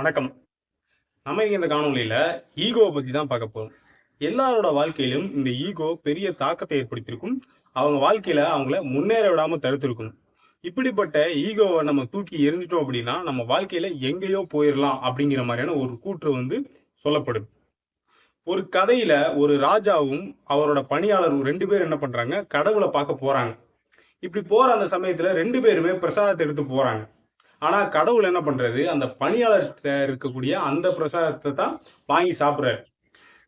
வணக்கம். நம்ம இந்த காணொலியில் ஈகோவை பத்தி தான் பார்க்க போறோம். எல்லாரோட வாழ்க்கையிலும் இந்த ஈகோ பெரிய தாக்கத்தை ஏற்படுத்தியிருக்கும். அவங்க வாழ்க்கையில அவங்கள முன்னேற விடாம தடுத்திருக்கும். இப்படிப்பட்ட ஈகோவை நம்ம தூக்கி எரிஞ்சிட்டோம் அப்படின்னா நம்ம வாழ்க்கையில எங்கேயோ போயிடலாம் அப்படிங்கிற மாதிரியான ஒரு கூற்று வந்து சொல்லப்படுது ஒரு கதையில ஒரு ராஜாவும் அவரோட பணியாளரும் ரெண்டு பேரும் என்ன பண்றாங்க? கடவுளை பார்க்க போறாங்க. இப்படி போற அந்த சமயத்துல ரெண்டு பேருமே பிரசாதத்தை எடுத்து போறாங்க. ஆனால் கடவுள் என்ன பண்ணுறது அந்த பணியாளர்கிட்ட இருக்கக்கூடிய அந்த பிரசாதத்தை தான் வாங்கி சாப்பிட்றாரு.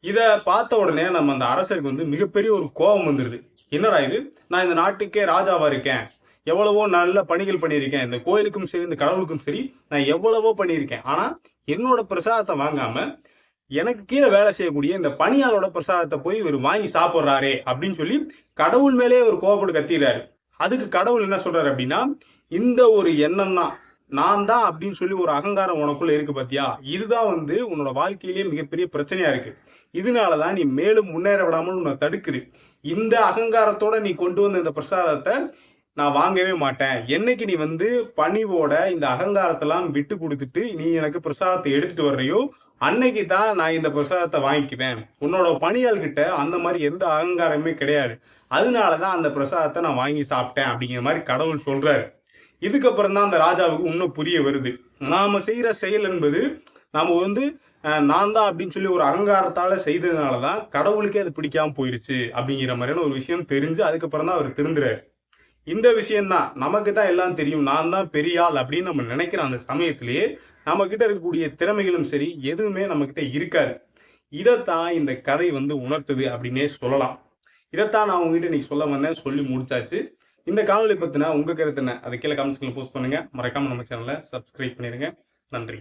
இதை பார்த்த உடனே நம்ம அந்த அரசருக்கு வந்து மிகப்பெரிய ஒரு கோபம் வந்துடுது என்னடா இது? நான் இந்த நாட்டுக்கே ராஜாவாக இருக்கேன். எவ்வளவோ நல்ல பணிகள் பண்ணியிருக்கேன். இந்த கோயிலுக்கும் சரி இந்த கடவுளுக்கும் சரி நான் எவ்வளவோ பண்ணியிருக்கேன். ஆனால் என்னோட பிரசாதத்தை வாங்காம எனக்கு கீழே வேலை செய்யக்கூடிய இந்த பணியாளரோட பிரசாதத்தை போய் இவர் வாங்கி சாப்பிட்றாரே அப்படின்னு சொல்லி கடவுள் மேலே ஒரு கோபப்பட்டு கத்திடுறாரு. அதுக்கு கடவுள் என்ன சொல்றாரு அப்படின்னா இந்த ஒரு எண்ணம் தான் நான் தான் அப்படின்னு சொல்லி ஒரு அகங்காரம் உனக்குள்ள இருக்கு பாத்தியா? இதுதான் வந்து உன்னோட வாழ்க்கையிலேயே மிகப்பெரிய பிரச்சனையா இருக்கு. இதனாலதான் நீ மேலும் முன்னேற விடாமல் உன்னை தடுக்குது. இந்த அகங்காரத்தோட நீ கொண்டு வந்த இந்த பிரசாதத்தை நான் வாங்கவே மாட்டேன். என்னைக்கு நீ வந்து பணிவோட இந்த அகங்காரத்தெல்லாம் விட்டு கொடுத்துட்டு நீ எனக்கு பிரசாதத்தை எடுத்துட்டு வர்றியோ அன்னைக்கு தான் நான் இந்த பிரசாதத்தை வாங்கிக்குவேன். உன்னோட பணியாள் கிட்ட அந்த மாதிரி எந்த அகங்காரமே கிடையாது. அதனாலதான் அந்த பிரசாதத்தை நான் வாங்கி சாப்பிட்டேன் அப்படிங்கிற மாதிரி கடவுள் சொல்றாரு. இதுக்கப்புறம் தான் அந்த ராஜாவுக்கு இன்னும் புரிய வருது. நாம செய்கிற செயல் என்பது நாம் வந்து நான் தான் அப்படின்னு சொல்லி ஒரு அகங்காரத்தால் செய்ததுனால தான் கடவுளுக்கே அது பிடிக்காம போயிருச்சு அப்படிங்கிற மாதிரியான ஒரு விஷயம் தெரிஞ்சு அதுக்கப்புறம் தான் அவர் திருந்துறாரு. இந்த விஷயம்தான் நமக்கு தான் எல்லாம் தெரியும். நான் தான் பெரிய ஆள் அப்படின்னு நம்ம நினைக்கிற அந்த சமயத்திலேயே நம்ம கிட்ட இருக்கக்கூடிய திறமைகளும் சரி எதுவுமே நம்ம கிட்ட இருக்காது. இதைத்தான் இந்த கதை வந்து உணர்த்துது அப்படின்னே சொல்லலாம். இதைத்தான் நான் உங்ககிட்ட இன்னைக்கு சொல்ல வந்தேன். சொல்லி முடிச்சாச்சு. இந்த காணொலி பற்றினா உங்கள் கருத்து என்ன? அதை கீழே கமெண்ட்ஸ்ல போஸ்ட் பண்ணுங்கள் மறக்காமல் நம்ம சேனலை சப்ஸ்கிரைப் பண்ணிடுங்க நன்றி.